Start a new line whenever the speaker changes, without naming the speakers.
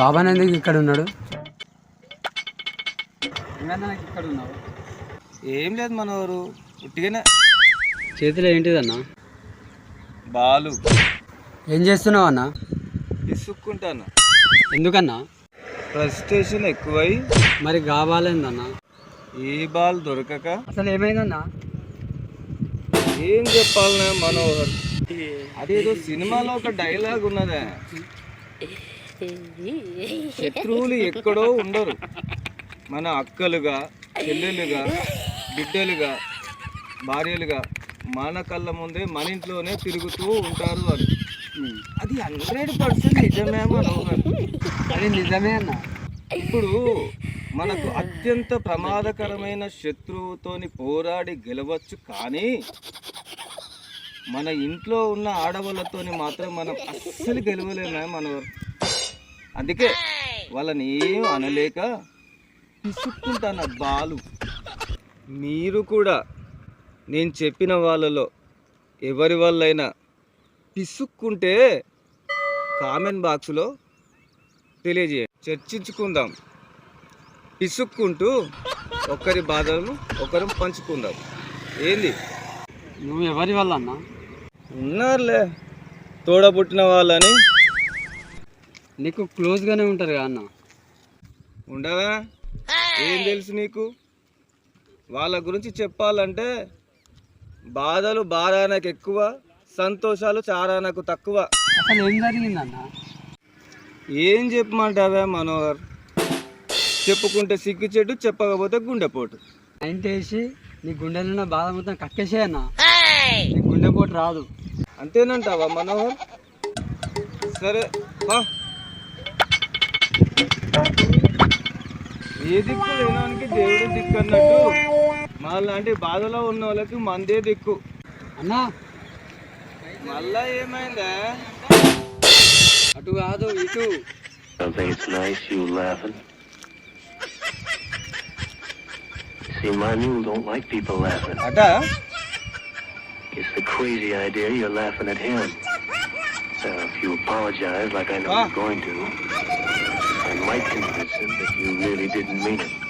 బాబాయ్ ఎందుకు ఇక్కడ ఉన్నాడు. ఇక్కడ ఉన్నావు
ఏం లేదు మనవరు ఉట్టిగానే.
చేతిలో ఏంటిదన్నా?
బాలు.
ఏం చేస్తున్నావు అన్న?
ఇసుక్కుంటాను.
ఎందుకన్నా?
ఫ్రస్ట్రేషన్ ఎక్కువై.
మరి కావాలేందన్నా
ఏ బాల్ దొరకక.
అసలు ఏమైందన్నా?
ఏం చెప్పాలనే మనోహర్. అదేదో సినిమాలో ఒక డైలాగ్ ఉన్నదే. శత్రువులు ఎక్కడో ఉండరు. మన అక్కలుగా చెల్లెలుగా బిడ్డలుగా భార్యలుగా మన కళ్ళ ముందే మన ఇంట్లోనే తిరుగుతూ ఉంటారు అది. అది హండ్రెడ్ పర్సెంట్ నిజమే
అది నిజమే అన్న.
ఇప్పుడు మనకు అత్యంత ప్రమాదకరమైన శత్రువుతోని పోరాడి గెలవచ్చు కానీ మన ఇంట్లో ఉన్న ఆడవాళ్ళతోని మాత్రం మనం అస్సలు గెలవలేమే మనవరు. అందుకే వాళ్ళని ఏం అనలేక పిసుక్కుంటాన బాలు. మీరు కూడా నేను చెప్పిన వాళ్ళలో ఎవరి వల్లైనా పిసుక్కుంటే కామెంట్ బాక్స్లో తెలియజేయండి. చర్చించుకుందాం. పిసుక్కుంటూ ఒకరి బాధలను ఒకరు పంచుకుందాం. ఏంది?
నువ్వు ఎవరి వల్ల అన్నా
ఉన్నారులే. తోడబుట్టిన వాళ్ళని
నీకు క్లోజ్గానే ఉంటారు కదా అన్న.
ఉండవా ఏం తెలుసు నీకు? వాళ్ళ గురించి చెప్పాలంటే బాధలు బారానకు ఎక్కువ సంతోషాలు చారానకు తక్కువ.
అసలు ఏం జరిగిందన్న?
ఏం చెప్పమంటావే మనోహర్? చెప్పుకుంటే సిగ్గు చెట్టు చెప్పకపోతే గుండెపోటు.
నైన్టీ వేసి నీ గుండెలో ఉన్న బాధ మొత్తం కక్కేసే అన్న. నీ గుండెపోటు రాదు.
అంతేనంటావా మనోహర్? సరే ఏ దిక్కు లేనానికి దేవుడు దిక్కు అన్నట్టు మాలాంటి బాధలో ఉన్న వాళ్ళకి మందే దిక్కు
అన్నా
మళ్ళా ఏమైందా
అటు కాదు ఇటు.
See, my mule don't like people laughing.
అట
It's the crazy idea you're laughing at him. So if you apologize like I know
Ah.
you're going to, I might convince he didn't mean it.